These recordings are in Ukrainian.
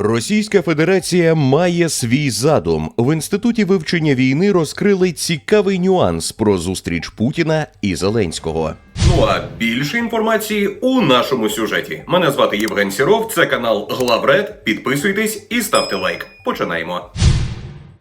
Російська Федерація має свій задум. В інституті вивчення війни розкрили цікавий нюанс про зустріч Путіна і Зеленського. Ну а більше інформації у нашому сюжеті. Мене звати Євген Сіров, це канал Главред. Підписуйтесь і ставте лайк. Починаємо.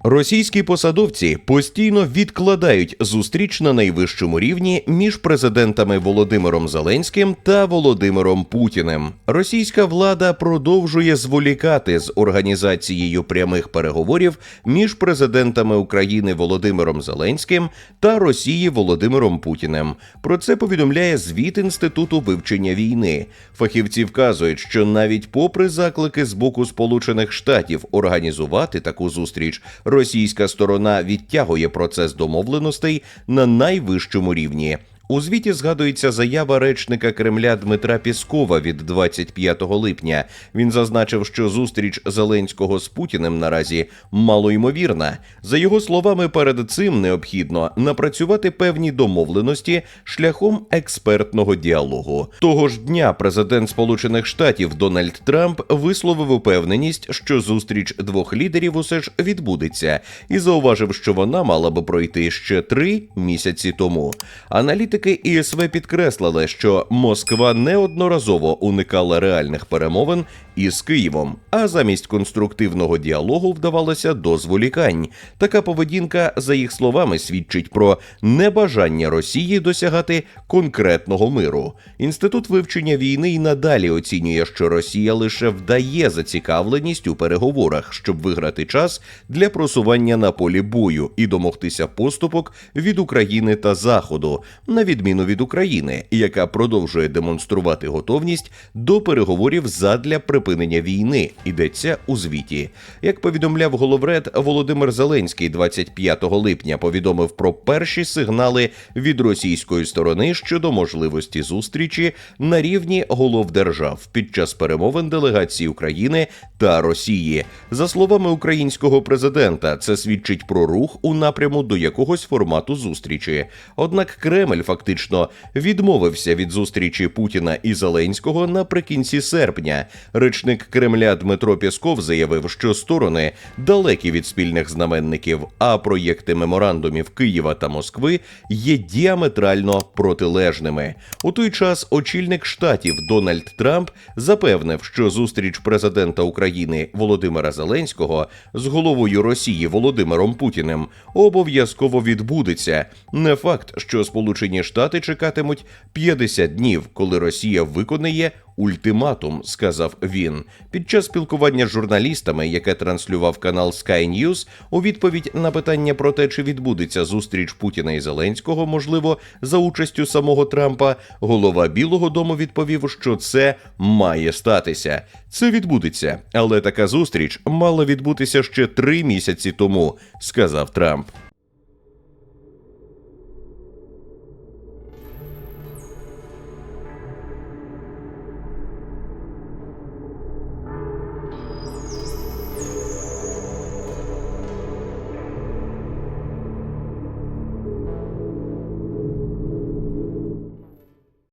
Російські посадовці постійно відкладають зустріч на найвищому рівні між президентами Володимиром Зеленським та Володимиром Путіним. Російська влада продовжує зволікати з організацією прямих переговорів між президентами України Володимиром Зеленським та Росії Володимиром Путіним. Про це повідомляє звіт інституту вивчення війни. Фахівці вказують, що навіть попри заклики з боку Сполучених Штатів організувати таку зустріч, російська сторона відтягує процес домовленостей на найвищому рівні. У звіті згадується заява речника Кремля Дмитра Піскова від 25 липня. Він зазначив, що зустріч Зеленського з Путіним наразі малоймовірна. За його словами, перед цим необхідно напрацювати певні домовленості шляхом експертного діалогу. Того ж дня президент Сполучених Штатів Дональд Трамп висловив упевненість, що зустріч двох лідерів усе ж відбудеться, і зауважив, що вона мала би пройти ще три місяці тому. Аналітики ІСВ підкреслили, що Москва неодноразово уникала реальних перемовин із Києвом, а замість конструктивного діалогу вдавалося до зволікань. Така поведінка, за їх словами, свідчить про небажання Росії досягати конкретного миру. Інститут вивчення війни й надалі оцінює, що Росія лише вдає зацікавленість у переговорах, щоб виграти час для просування на полі бою і домогтися поступок від України та Заходу, відміну від України, яка продовжує демонструвати готовність до переговорів задля припинення війни. Йдеться у звіті. Як повідомляв головред Володимир Зеленський 25 липня, повідомив про перші сигнали від російської сторони щодо можливості зустрічі на рівні голов держав під час перемовин делегації України та Росії. За словами українського президента, це свідчить про рух у напряму до якогось формату зустрічі. Однак Кремль фактично відмовився від зустрічі Путіна і Зеленського наприкінці серпня. Речник Кремля Дмитро Пєсков заявив, що сторони далекі від спільних знаменників, а проєкти меморандумів Києва та Москви є діаметрально протилежними. У той час очільник штатів Дональд Трамп запевнив, що зустріч президента України Володимира Зеленського з головою Росії Володимиром Путіним обов'язково відбудеться. Не факт, що Сполучені Штати чекатимуть 50 днів, коли Росія виконає ультиматум, сказав він. Під час спілкування з журналістами, яке транслював канал Sky News, у відповідь на питання про те, чи відбудеться зустріч Путіна і Зеленського, можливо, за участю самого Трампа, голова Білого Дому відповів, що це має статися. Це відбудеться, але така зустріч мала відбутися ще три місяці тому, сказав Трамп.